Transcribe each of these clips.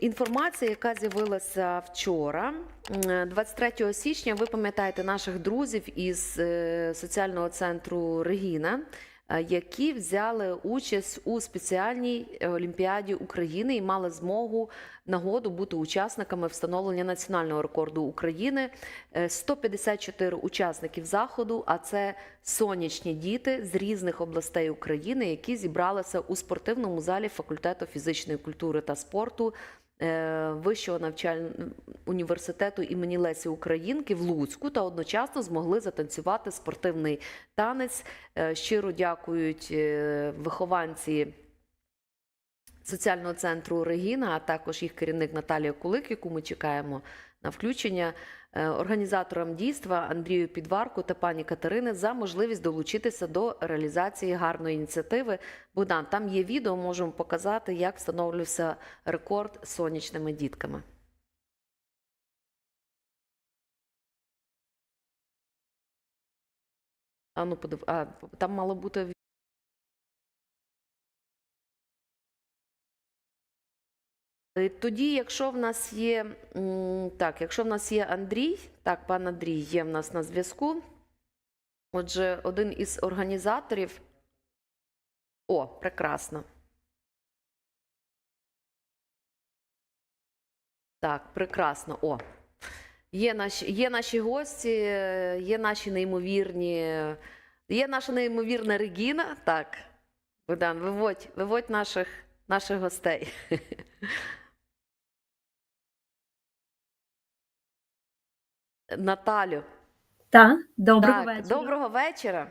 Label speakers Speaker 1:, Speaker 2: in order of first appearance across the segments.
Speaker 1: інформація, яка з'явилася вчора, М, 23 січня. Ви пам'ятаєте наших друзів із е, соціального центру Регіна, е, які взяли участь у спеціальній олімпіаді України і мали змогу нагоду бути учасниками встановлення національного рекорду України. Е, 154 учасників заходу, а це сонячні діти з різних областей України, які зібралися у спортивному залі факультету фізичної культури та спорту. Е, Вищого навчального університету імені Лесі Українки в Луцьку та одночасно змогли затанцювати спортивний танець. Е, Щиро дякують е, вихованці соціального центру Регіна, а також їх керівник Наталія Кулик, яку ми чекаємо на включення, організаторам дійства Андрію Підварку та пані Катерини за можливість долучитися до реалізації гарної ініціативи. Богдан, там є відео, можемо показати, як встановлювався рекорд сонячними дітками. А ну подив... а, там мало бути Тоді, якщо в нас є так, якщо в нас є Андрій, так, пан Андрій є в нас на зв'язку. Отже, один із організаторів. О, прекрасно. Так, прекрасно. О. Є наші, є наші гості, е, є наші неймовірні. Є наша неймовірна Регіна. Так, Богдан, виводь, виводь наших, наших гостей. Наталю,
Speaker 2: Так, доброго
Speaker 1: так,
Speaker 2: вечора.
Speaker 1: доброго вечора.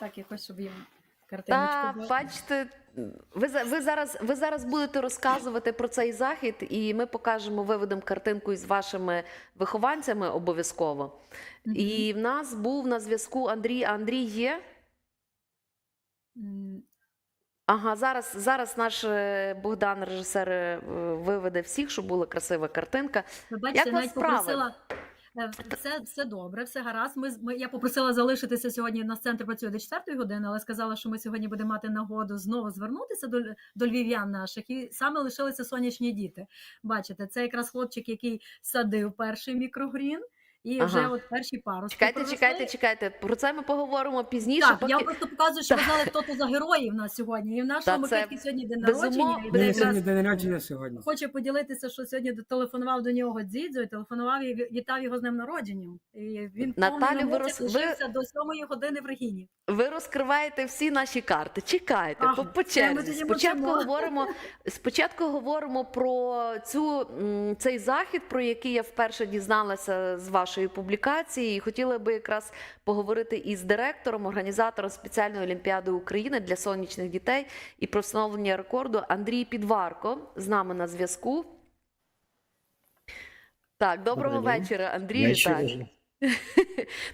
Speaker 2: Так, я хочу, щоб їм картиночку.
Speaker 1: Та бачите, ви, ви зараз ви зараз будете розказувати про цей захід, і ми покажемо, виведемо картинку із вашими вихованцями обов'язково.
Speaker 2: Мгм.
Speaker 1: І в нас був на зв'язку Андрій. Андрій є. Ага, зараз, зараз наш е, Богдан, режисер, е, виведе всіх, щоб була красива картинка.
Speaker 2: Ви бачите,
Speaker 1: Як
Speaker 2: навіть
Speaker 1: справи?
Speaker 2: попросила. Е, Все, все добре, все гаразд. Ми, ми, я попросила залишитися сьогодні. На центр працює до 4 години, але сказала, що ми сьогодні будемо мати нагоду знову звернутися до, до львів'ян наших. І саме лишилися сонячні діти. Бачите, це якраз хлопчик, який садив перший мікрогрін, і вже от перші паростки
Speaker 1: Чекайте,
Speaker 2: проросли.
Speaker 1: чекайте, чекайте. Про це ми поговоримо пізніше.
Speaker 2: Так,
Speaker 1: поки...
Speaker 2: я просто показую, що ви знали, хто то за герої в нас сьогодні. І в нашому
Speaker 1: це
Speaker 2: Микиті сьогодні день народження. Він якраз
Speaker 3: сьогодні день народження сьогодні.
Speaker 2: хоче поділитися, що сьогодні телефонував до нього Дзідзо і телефонував і вітав його з днем народження. І він
Speaker 1: Наталю, ви роз- ви-
Speaker 2: до сьомої години в Регіні.
Speaker 1: Ви розкриваєте всі наші карти. Чекайте,
Speaker 2: Ага,
Speaker 1: по, по черзі. Спочатку говоримо, спочатку говоримо про цю, цей захід, про який я вперше дізналася з вашої публікації. І хотіла би якраз поговорити із директором, організатором спеціальної олімпіади України для сонячних дітей і про встановлення рекорду Андрій Підварко з нами на зв'язку. Так, доброго
Speaker 3: Добрий Андрій.
Speaker 1: вечора, Андрію.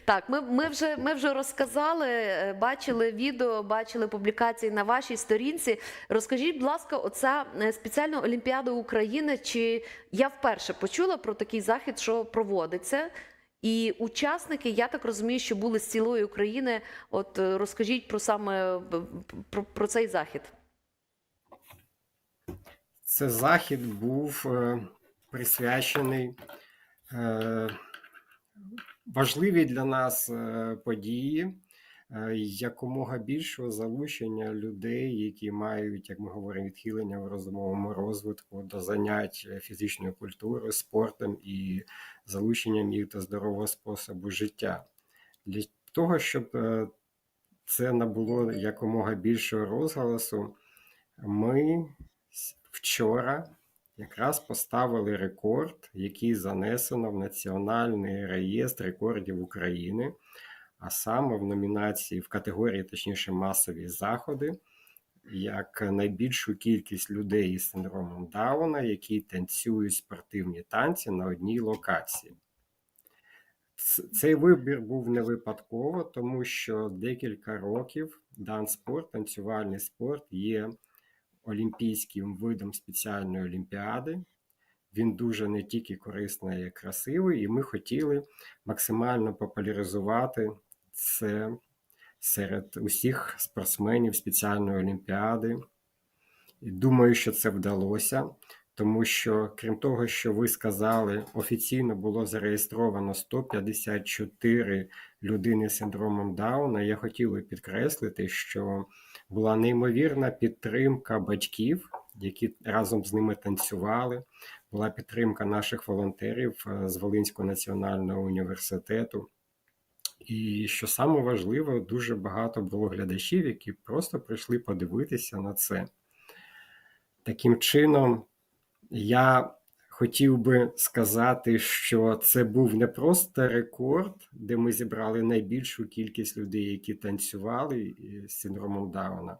Speaker 1: Так. Ми, ми, вже, ми вже розказали, е, бачили відео, бачили публікації на вашій сторінці. Розкажіть, будь ласка, оця е, спеціальна Олімпіада України. Чи я вперше почула про такий захід, що проводиться? І учасники, я так розумію, що були з цілої України. От е, розкажіть про саме про, про цей захід.
Speaker 3: Це захід був е, присвячений е, важливій для нас е, події, е, якомога більшого залучення людей, які мають, як ми говоримо, відхилення в розумовому розвитку до занять фізичною культурою, спортом і залученням їх до здорового способу життя. Для того, щоб е, це набуло якомога більшого розголосу, ми вчора якраз поставили рекорд, який занесено в Національний реєстр рекордів України, а саме в номінації в категорії, точніше, масові заходи, як найбільшу кількість людей із синдромом Дауна, які танцюють спортивні танці на одній локації. Цей вибір був не випадково, тому що декілька років данспорт, танцювальний спорт є олімпійським видом спеціальної олімпіади. Він дуже не тільки корисний, а й красивий, і ми хотіли максимально популяризувати це серед усіх спортсменів спеціальної олімпіади. І думаю, що це вдалося, тому що, крім того, що ви сказали, офіційно було зареєстровано 154 людини з синдромом Дауна. Я хотів підкреслити, що була неймовірна підтримка батьків, які разом з ними танцювали. Була підтримка наших волонтерів е, з Волинського національного університету. І що саме важливо, дуже багато було глядачів, які просто прийшли подивитися на це. Таким чином, я хотів би сказати, що це був не просто рекорд, де ми зібрали найбільшу кількість людей, які танцювали із синдромом Дауна.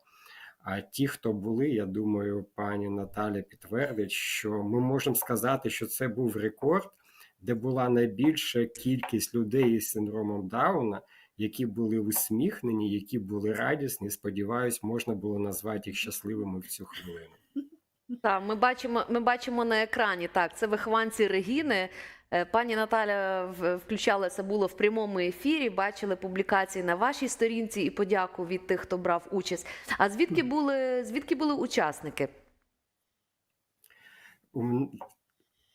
Speaker 3: А ті, хто були, я думаю, пані Наталя підтвердить, що ми можемо сказати, що це був рекорд, де була найбільша кількість людей із синдромом Дауна, які були усміхнені, які були радісні. Сподіваюсь, можна було назвати їх щасливими в цю хвилину.
Speaker 1: Так, ми бачимо, ми бачимо на екрані. Так, це вихованці Регіни. Е, Пані Наталя включалася було в прямому ефірі. Бачили публікації на вашій сторінці і подяку від тих, хто брав участь. А звідки були звідки були учасники?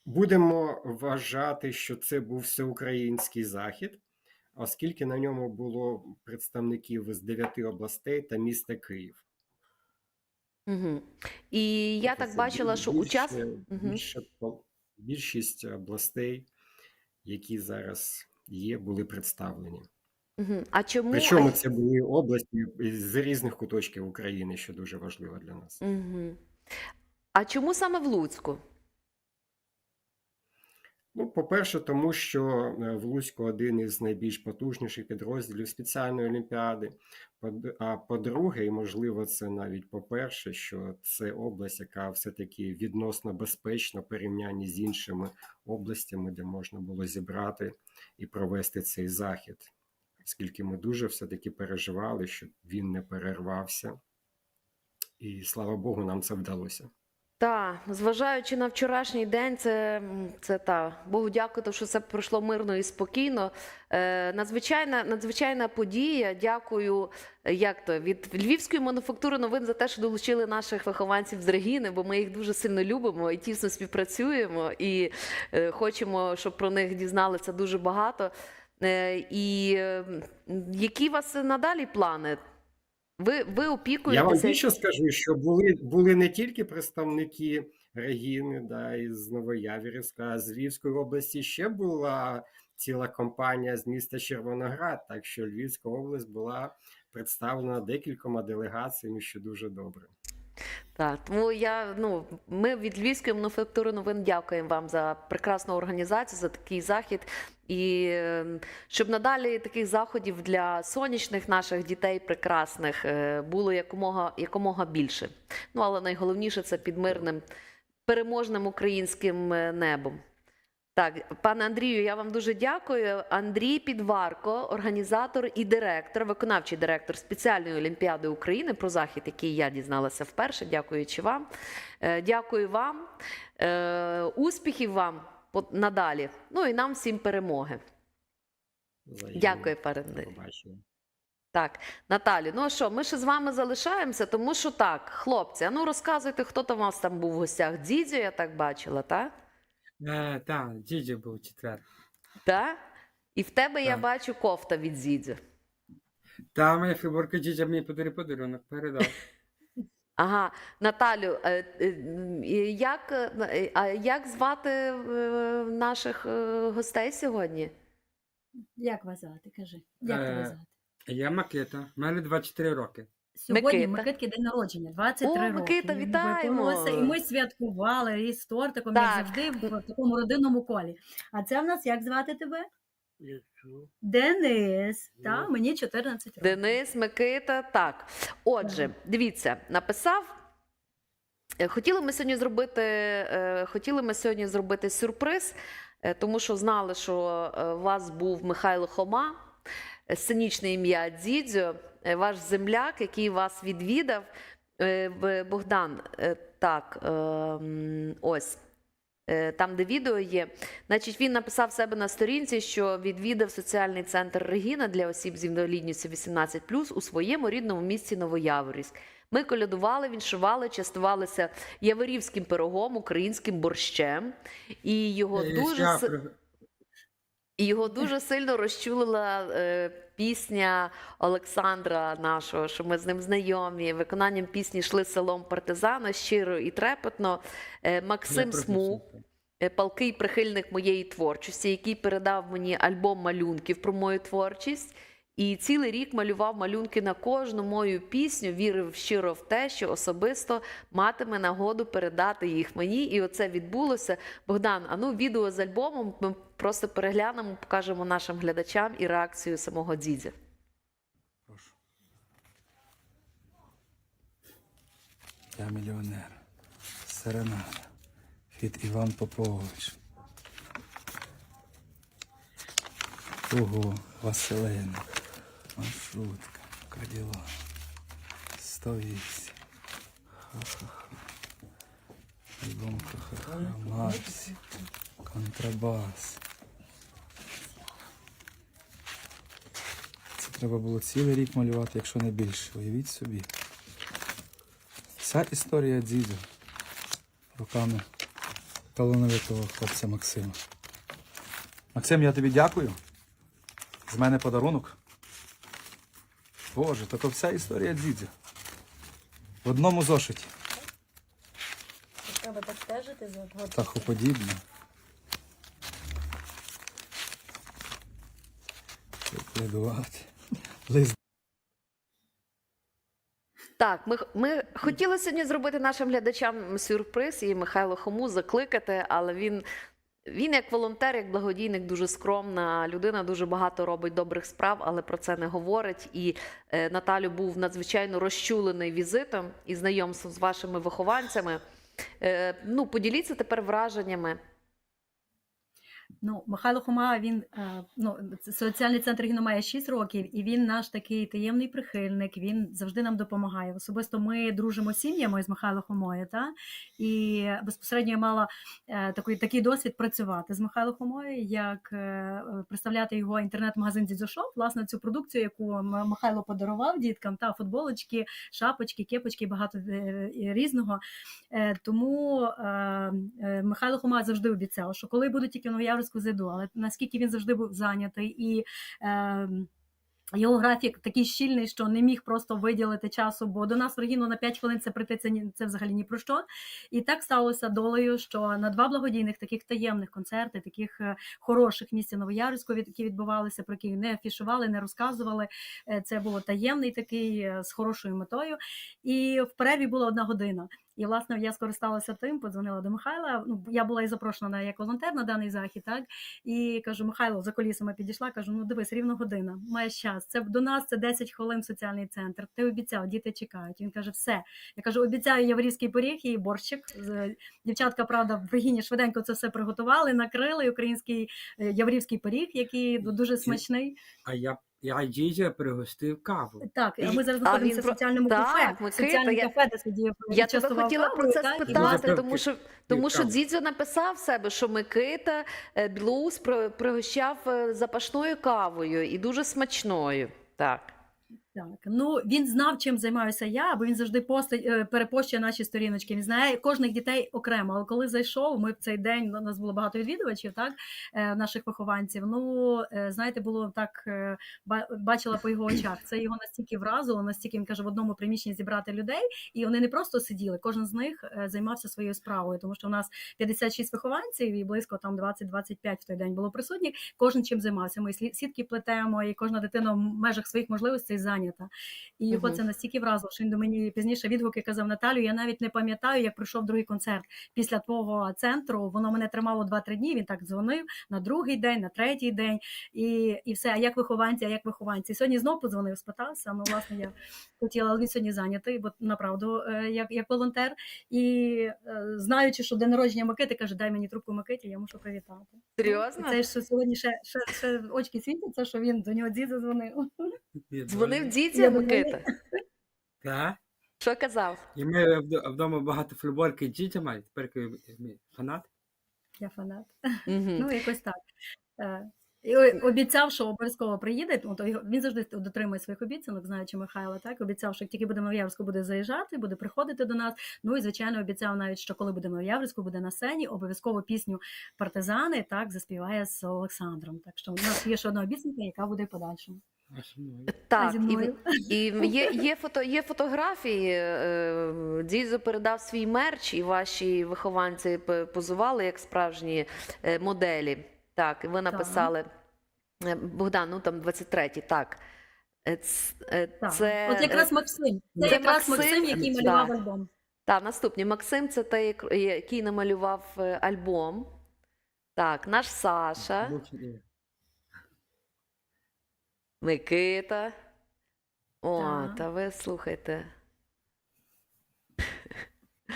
Speaker 3: Будемо вважати, що це був всеукраїнський захід, оскільки на ньому було представників з дев'яти областей та міста Київ.
Speaker 1: Угу. І я так бачила, що
Speaker 3: більше-
Speaker 1: учас... Мгм.
Speaker 3: більше угу. більшість областей, які зараз є, були представлені.
Speaker 1: Угу. А чому
Speaker 3: Причому це були області з різних куточків України, що дуже важливо для нас.
Speaker 1: Угу. А чому саме в Луцьку?
Speaker 3: Ну, по-перше, тому що е, в Луцьку один із найбільш потужніших підрозділів спеціальної олімпіади. А по-друге, і можливо, це навіть по-перше, що це область, яка все-таки відносно безпечна в порівнянні з іншими областями, де можна було зібрати і провести цей захід, оскільки ми дуже все-таки переживали, щоб він не перервався. І слава Богу, нам це вдалося.
Speaker 1: Так, зважаючи на вчорашній день, це, це та Богу дякую, що це пройшло мирно і спокійно. Е, надзвичайна, надзвичайна подія. Дякую, е, як то від Львівської мануфактури новин за те, що долучили наших вихованців з Регіни, бо ми їх дуже сильно любимо і тісно співпрацюємо, і е, хочемо, щоб про них дізналися дуже багато. Е, і які у вас надалі плани? Ви, ви
Speaker 3: Я вам більше скажу, що були, були не тільки представники Регіни да, із Новоявірівська, а з Львівської області ще була ціла компанія з міста Червоноград, так що Львівська область була представлена декількома делегаціями, що дуже добре.
Speaker 1: Так, тому я ну ми від Львівської мануфактури новин дякуємо вам за прекрасну організацію, за такий захід. І е, щоб надалі таких заходів для сонячних наших дітей прекрасних е, було якомога якомога більше. Ну але найголовніше це під мирним переможним українським е, небом. Так, пане Андрію, я вам дуже дякую. Андрій Підварко, організатор і директор, виконавчий директор спеціальної олімпіади України про захід, який я дізналася вперше. Дякуючи вам. Е, Дякую вам. Е, Успіхів вам надалі. Ну і нам всім перемоги.
Speaker 3: Взаємно.
Speaker 1: Дякую, пане
Speaker 3: побачення.
Speaker 1: Так, Наталі, ну а що, ми ще з вами залишаємося, тому що так, хлопці, а ну розказуйте, хто там у вас там був в гостях. Дідзю, я так бачила, так?
Speaker 4: Е, так, дідя був четвер.
Speaker 1: Так? І в тебе я
Speaker 4: Так.
Speaker 1: бачу кофта від Зідзю.
Speaker 4: Та моя фігурка дідя мені подарив подарунок, передав.
Speaker 1: Ага, Наталю, е, е, м, і як, е, а як звати е, наших е, гостей сьогодні?
Speaker 2: Як вас звати? Кажи. Як тебе
Speaker 4: Е,
Speaker 2: звати?
Speaker 4: Я Макита, в мене 24 роки.
Speaker 2: Сьогодні
Speaker 1: Микита.
Speaker 2: Микитки день народження, 23
Speaker 1: О,
Speaker 2: роки.
Speaker 1: Микита, вітаємо!
Speaker 2: І ми святкували і з тортиком,
Speaker 1: Так.
Speaker 2: як завжди, в такому родинному колі. А це в нас як звати тебе? Денис. Та, мені 14 років.
Speaker 1: Денис, Микита. Так. Отже, дивіться, написав. е, Хотіли ми сьогодні зробити, е, хотіли ми сьогодні зробити сюрприз, е, тому що знали, що у вас був Михайло Хома, сценічне ім'я Дзідзьо, ваш земляк, який вас відвідав. Е, Богдан, е, так, е, ось. е, Там, де відео є, Значить, він написав себе на сторінці, що відвідав соціальний центр Регіна для осіб з інвалідністю 18+, у своєму рідному місті Новояворівськ. Ми колядували, віншували, частувалися яворівським пирогом, українським борщем, і його
Speaker 4: Е,
Speaker 1: дуже і його дуже сильно розчулила е, пісня Олександра нашого, що ми з ним знайомі. Виконанням пісні йшли селом партизана щиро і трепетно. Е, Максим. Смук, е, палкий прихильник моєї творчості, який передав мені альбом малюнків про мою творчість. І цілий рік малював малюнки на кожну мою пісню, вірив щиро в те, що особисто матиме нагоду передати їх мені. І оце відбулося. Богдан, а ну відео з альбомом ми просто переглянемо, покажемо нашим глядачам і реакцію самого Дзідзя.
Speaker 4: Прошу. Я мільйонер. Серенада. Від Іван Попович. Ого, Василина. Маршрутка. Каділа. 108. Ха-ха-ха. Альбом ха-ха-ха. Марсі. Контрабас. Це треба було цілий рік малювати, якщо не більше. Уявіть собі. Вся історія діду руками талановитого хлопця Максима. Максим, я тобі дякую. З мене подарунок. Боже, та то вся історія дідя. В одному зошиті.
Speaker 2: Треба так стежити за
Speaker 4: Птахоподібне. Ледувати. Лист.
Speaker 1: Так, ми, ми хотіли сьогодні зробити нашим глядачам сюрприз і Михайло Хому закликати, але він, він як волонтер, як благодійник, дуже скромна людина, дуже багато робить добрих справ, але про це не говорить. І е, Наталю був надзвичайно розчулений візитом і знайомством з вашими вихованцями. Е, ну, поділіться тепер враженнями.
Speaker 2: Ну, Михайло Хома, він е, ну, соціальний центр Гіно має 6 років, і він наш такий таємний прихильник. Він завжди нам допомагає. Особисто ми дружимо сім'ями з Михайлом Хомою, та і безпосередньо я мала е, такий, такий досвід працювати з Михайлом Хомою, як е, представляти його інтернет-магазин Дідзошоп, власне, цю продукцію, яку Михайло подарував діткам, та футболочки, шапочки, кепочки, багато різного. Тому Михайло Хома завжди обіцяв, що коли буду тільки в Новояврську зайду, але наскільки він завжди був зайнятий і. Е, його графік такий щільний, що не міг просто виділити часу, бо до нас в Регіну на 5 хвилин це прийти, це, це взагалі ні про що. І так сталося долею, що на два благодійних таких таємних концерти, таких е, хороших місць Новоярську, які відбувалися, про які не афішували, не розказували. Е, Це було таємний такий е, з хорошою метою. І в перерві була одна година. І власне я скористалася тим, подзвонила до Михайла. Ну я була і запрошена як волонтер на даний захід, так і кажу: Михайло за колісами підійшла. кажу: ну дивись, рівно година, маєш час. Це до нас це 10 хвилин соціальний центр. Ти обіцяв, діти чекають. Він каже: все. Я кажу, обіцяю яворівський пиріг і борщик. З- Дівчатка, правда, в Регіні швиденько це все приготували, накрили український е, яворівський пиріг, який дуже смачний.
Speaker 4: А я, я дідя пригостив каву.
Speaker 2: Так, а ми зараз знаходимося в соціальному про-
Speaker 1: Так,
Speaker 2: кафе.
Speaker 1: Микита,
Speaker 2: Соціальне
Speaker 1: я-
Speaker 2: кафе, де сидів.
Speaker 1: Я тебе
Speaker 2: хотіла
Speaker 1: хотіла про це
Speaker 2: так,
Speaker 1: спитати,
Speaker 4: і...
Speaker 1: тому що, тому що
Speaker 4: Каву.
Speaker 1: Дзідзьо написав себе, що Микита Блуз Білоус пригощав е, запашною кавою і дуже смачною. Так.
Speaker 2: Так, ну він знав, чим займаюся я, бо він завжди постить, е, перепощує наші сторіночки. Він знає кожних дітей окремо. Але коли зайшов, ми в цей день у нас було багато відвідувачів, так е, наших вихованців. Ну е, знаєте, було так бачила по його очах. Це його настільки вразило, настільки він каже, в одному приміщенні зібрати людей, і вони не просто сиділи. Кожен з них займався своєю справою, тому що у нас 56 вихованців і близько там 20-25 в той день було присутніх. Кожен чим займався. Ми сітки плетемо, і кожна дитина в межах своїх можливостей зайнята. І його
Speaker 1: Мгм.
Speaker 2: це настільки вразило, що він до мені пізніше відгуки казав Наталю. Я навіть не пам'ятаю, як пройшов другий концерт після твого центру. Воно мене тримало 2-3 дні. Він так дзвонив на другий день, на третій день, і, і все. А як вихованці, а як вихованці? Сьогодні знов подзвонив, спитався. Ну, власне, я хотіла, але він сьогодні зайнятий, бо направду е, як, як волонтер. І е, знаючи, що день народження Микити, каже, дай мені трубку Микиті, я мушу привітати.
Speaker 1: Серйозно?
Speaker 2: Це ж сьогодні ще, ще, ще очки світяться, що він до нього дід задзвонив.
Speaker 1: Дзвонив Дзідзьо
Speaker 2: Я
Speaker 1: Микита.
Speaker 4: Так.
Speaker 1: Що казав?
Speaker 4: І ми вдома багато футболки дітя мають. Тепер фанат.
Speaker 2: Я фанат. Ну, якось так. Е, І обіцяв, що обов'язково приїде. Ну, то він завжди дотримує своїх обіцянок, знаючи Михайла. Так обіцяв, що як тільки буде в Новояврську, буде заїжджати, буде приходити до нас. Ну і звичайно, обіцяв навіть, що коли буде в Новояврську, буде на сцені, обов'язково пісню партизани так заспіває з Олександром. Так що у нас є ще одна обіцянка, яка буде в подальшому.
Speaker 1: Так, і, і є, є, фото, є фотографії. е, передав свій мерч, і ваші вихованці позували як справжні е, моделі. Так, і ви написали е, Богдан, ну там 23-й, так. Е, ц- е,
Speaker 2: Так.
Speaker 1: Це,
Speaker 2: От якраз Максим. Це,
Speaker 1: це
Speaker 2: якраз
Speaker 1: Максим,
Speaker 2: Максим, який
Speaker 1: так.
Speaker 2: малював альбом.
Speaker 1: Та, наступні. Максим це той, який намалював альбом. Так, наш Саша, Микита. О,
Speaker 2: Так.
Speaker 1: та ви слухайте.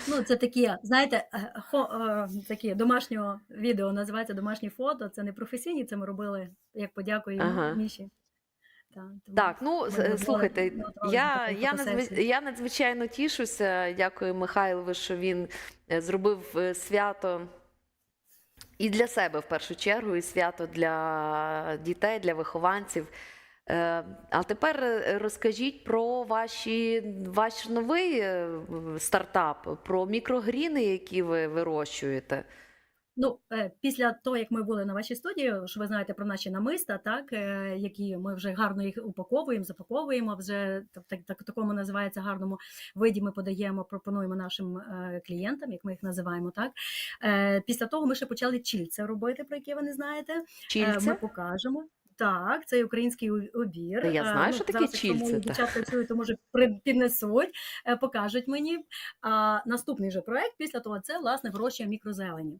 Speaker 2: Ну, це такі, знаєте, е, хо, е, такі домашнього відео називається домашні фото. Це не професійні, це ми робили як подякою
Speaker 1: Ага.
Speaker 2: Міші. Так, тому
Speaker 1: Так, ну з- слухайте,
Speaker 2: готували-
Speaker 1: я,
Speaker 2: таку
Speaker 1: я,
Speaker 2: фотосесію.
Speaker 1: надзвич- я надзвичайно тішуся. Дякую Михайлові, що він е, зробив е, свято і для себе в першу чергу, і свято для дітей, для вихованців. Е, А тепер е, розкажіть про ваші, ваш новий е, стартап, про мікрогріни, які ви вирощуєте.
Speaker 2: Ну, після того, як ми були на вашій студії, що ви знаєте про наші намиста, так, які ми вже гарно їх упаковуємо, запаковуємо, вже так, так, так, такому називається гарному виді ми подаємо, пропонуємо нашим клієнтам, як ми їх називаємо. Так. Після того ми ще почали чільце робити, про яке ви не знаєте. Е, Ми покажемо. Так, це український обір.
Speaker 1: Та я
Speaker 2: Е,
Speaker 1: знаю,
Speaker 2: ну,
Speaker 1: що таке чільце.
Speaker 2: Дівчатка чують, то може піднесуть, е, покажуть мені. А наступний же проект після того це власне вирощує мікрозелені.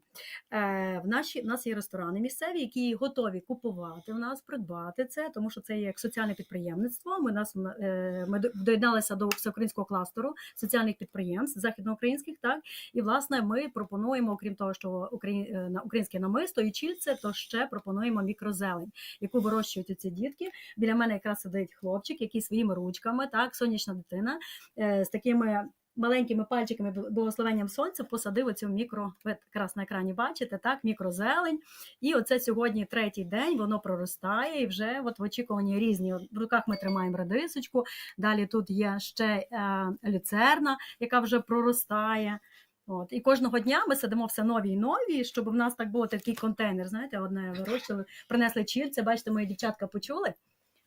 Speaker 2: Е, в наші в нас є ресторани місцеві, які готові купувати в нас, придбати це, тому що це є як соціальне підприємництво. Ми нас ми доєдналися до всеукраїнського кластеру соціальних підприємств західноукраїнських. Так і власне ми пропонуємо, окрім того, що на українське намисто і чільце, то ще пропонуємо мікрозелень, яку вирощують ці дітки. Біля мене якраз сидить хлопчик, який своїми ручками, так, сонячна дитина е, з такими. Маленькими пальчиками бл- благословенням сонця посадив оцю мікро, ви якраз на екрані бачите, так, мікрозелень. І оце сьогодні третій день, воно проростає і вже от в очікуванні різні. В руках ми тримаємо редисочку, далі тут є ще е, люцерна, яка вже проростає. От. І кожного дня ми сидимо все нові і нові, щоб в нас так було такий контейнер. Знаєте, одне вирощили, принесли чільце. Бачите, мої дівчатка почули.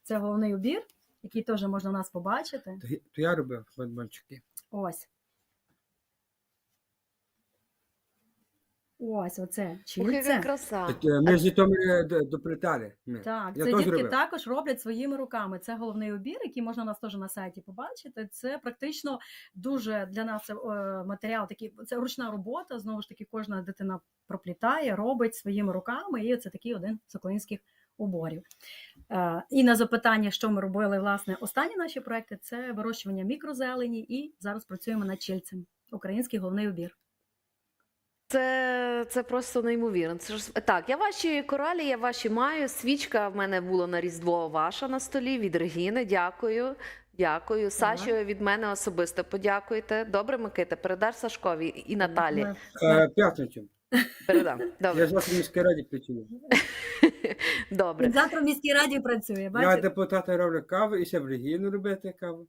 Speaker 2: Це головний убір, який теж можна у нас побачити.
Speaker 5: То, я- то я робив футбольчики.
Speaker 2: Ось. Ось оце
Speaker 1: Ух, яка
Speaker 2: чільце.
Speaker 1: краса.
Speaker 5: От, е, Ми з Житомира до- доплетали. Ми.
Speaker 2: Так,
Speaker 5: Я
Speaker 2: це
Speaker 5: теж
Speaker 2: дітки
Speaker 5: робив.
Speaker 2: також роблять своїми руками. Це головний убір, який можна у нас теж на сайті побачити. Це практично дуже для нас е, матеріал такий. Це ручна робота. Знову ж таки, кожна дитина проплітає, робить своїми руками, і це такий один з українських уборів. Е, І на запитання, що ми робили, власне, останні наші проекти це вирощування мікрозелені, і зараз працюємо над чільцем. Український головний убір.
Speaker 1: Це, це просто неймовірно. Це ж так. Я ваші коралі, я ваші маю. Свічка в мене була на Різдво ваша на столі від Регіни. Дякую. Дякую. Саші від мене особисто подякуйте. Добре, Микита, передаш Сашкові і Наталі.
Speaker 5: Е, П'ятницю.
Speaker 1: Передам.
Speaker 5: Я завтра в міській раді працюю.
Speaker 1: Добре.
Speaker 2: Завтра в міській раді працює.
Speaker 5: Я депутата роблю каву і ще в Регіну робити каву.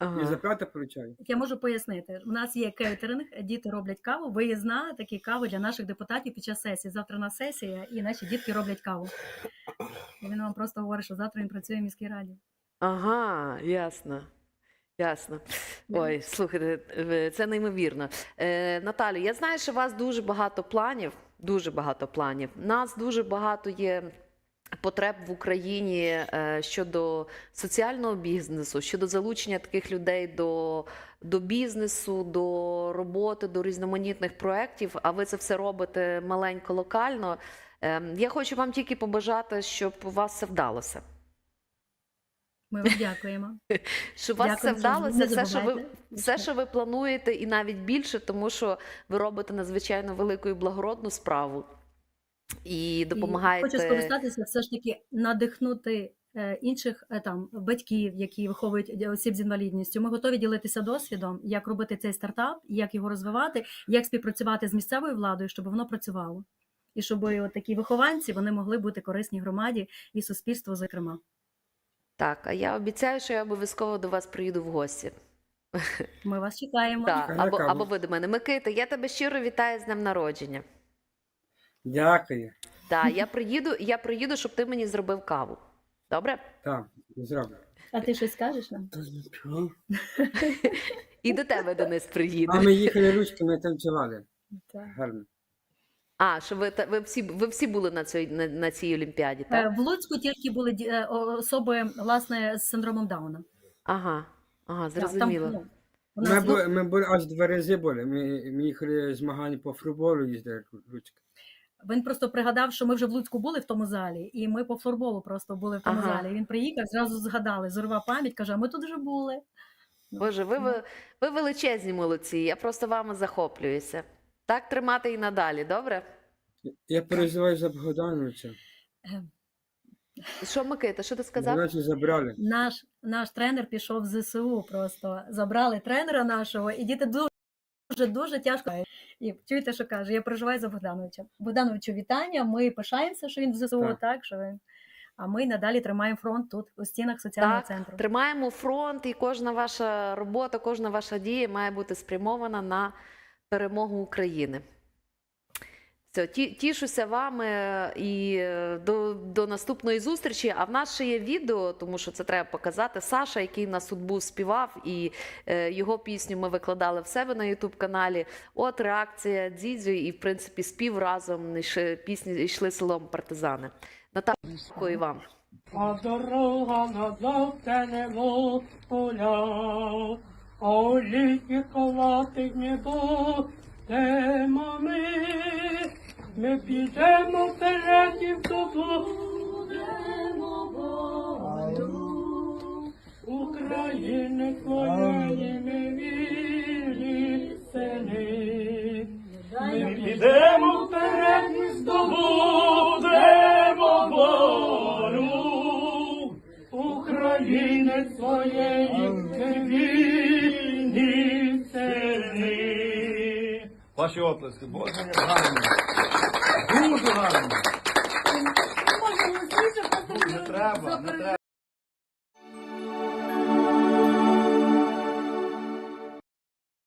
Speaker 5: І
Speaker 1: Ага.
Speaker 5: зарплата получаю.
Speaker 2: Я можу пояснити. У нас є кейтеринг, діти роблять каву, виїзна такі кави для наших депутатів під час сесії. Завтра у нас сесія, і наші дітки роблять каву. І він вам просто говорить, що завтра він працює в міській раді.
Speaker 1: Ага, ясно. Ясно. Ой, слухайте, це неймовірно. Е, Наталю, я знаю, що у вас дуже багато планів. Дуже багато планів. У нас дуже багато є потреб в Україні е, щодо соціального бізнесу, щодо залучення таких людей до, до бізнесу, до роботи, до різноманітних проєктів. А ви це все робите маленько локально. Ем, Я хочу вам тільки побажати, щоб у вас все вдалося.
Speaker 2: Ми вам дякуємо.
Speaker 1: Щоб у вас
Speaker 2: Дякую, що
Speaker 1: вдалося, все, що ви все, що ви плануєте, і навіть більше, тому що ви робите надзвичайно велику і благородну справу і
Speaker 2: І
Speaker 1: допомагаєте.
Speaker 2: Хочу скористатися, все ж таки надихнути е, інших е, там батьків, які виховують осіб з інвалідністю. Ми готові ділитися досвідом, як робити цей стартап, як його розвивати, як співпрацювати з місцевою владою, щоб воно працювало. і щоб от такі вихованці вони могли бути корисні громаді і суспільству, зокрема.
Speaker 1: Так, а я обіцяю, що я обов'язково до вас приїду в гості.
Speaker 2: Ми вас чекаємо.
Speaker 1: Так, або, або ви до мене. Микита, я тебе щиро вітаю з днем народження.
Speaker 5: Дякую.
Speaker 1: Так, я приїду, я приїду, щоб ти мені зробив каву. Добре?
Speaker 5: Так, зроблю.
Speaker 2: А ти щось скажеш нам?
Speaker 1: І до тебе Денис приїде.
Speaker 5: А ми їхали ручками танцювали.
Speaker 2: Так.
Speaker 5: Гарно.
Speaker 1: А, що ви, та- ви, всі, ви всі були на цій, на, на цій Олімпіаді,
Speaker 2: Е,
Speaker 1: так?
Speaker 2: В Луцьку тільки були ді- е, о- особи власне з синдромом Дауна.
Speaker 1: Ага, ага,
Speaker 2: Так, там,
Speaker 1: зрозуміло.
Speaker 2: ну, у
Speaker 5: Ми,
Speaker 2: нас
Speaker 5: бу, ми були аж два рази були. Ми, ми їхали змагання по футболу, їздили ручки.
Speaker 2: Він просто пригадав, що ми вже в Луцьку були в тому залі, і ми по флорболу просто були в тому
Speaker 1: Ага.
Speaker 2: залі. Він приїхав, зразу згадали, зорва пам'ять, каже, а ми тут вже були. Ну,
Speaker 1: Боже, ви,
Speaker 2: ну,
Speaker 1: ви, ви величезні молодці, я просто вами захоплююся. Так тримати і надалі, добре?
Speaker 5: Я переживаю за Богдановича.
Speaker 2: е,
Speaker 1: Що, Микита, що ти сказав?
Speaker 5: Богдановича забрали.
Speaker 2: Наш, наш тренер пішов в ЗСУ просто. Забрали тренера нашого, і діти дуже, дуже тяжко. І чуєте, що каже? Я проживаю за Богдановича. Богдановичу вітання. Ми пишаємося, що він в ЗСУ, так,
Speaker 5: Так.
Speaker 2: що він. А ми надалі тримаємо фронт тут, у стінах соціального
Speaker 1: Так,
Speaker 2: центру.
Speaker 1: Тримаємо фронт, і кожна ваша робота, кожна ваша дія має бути спрямована на перемогу України. Все, ті, тішуся вами і е, до, до наступної зустрічі. А в нас ще є відео, тому що це треба показати. Саша, який нас тут був співав, і е, його пісню ми викладали в себе на Ютуб каналі. От реакція Дзідзю, і в принципі спів разом йшли- пісні йшли селом партизани. Наталя, дякую вам.
Speaker 6: А дорога назад це небо поля, а у літі ховатих не будемо ми. Ми підемо вперед і в добу будемо волю. України твоєї ми вірні сини. Ми підемо вперед і здобудемо волю. України своєї ми вільні сини.
Speaker 7: Ваші оплески, Боже, гарно. Дуже гарно. Не треба, не треба.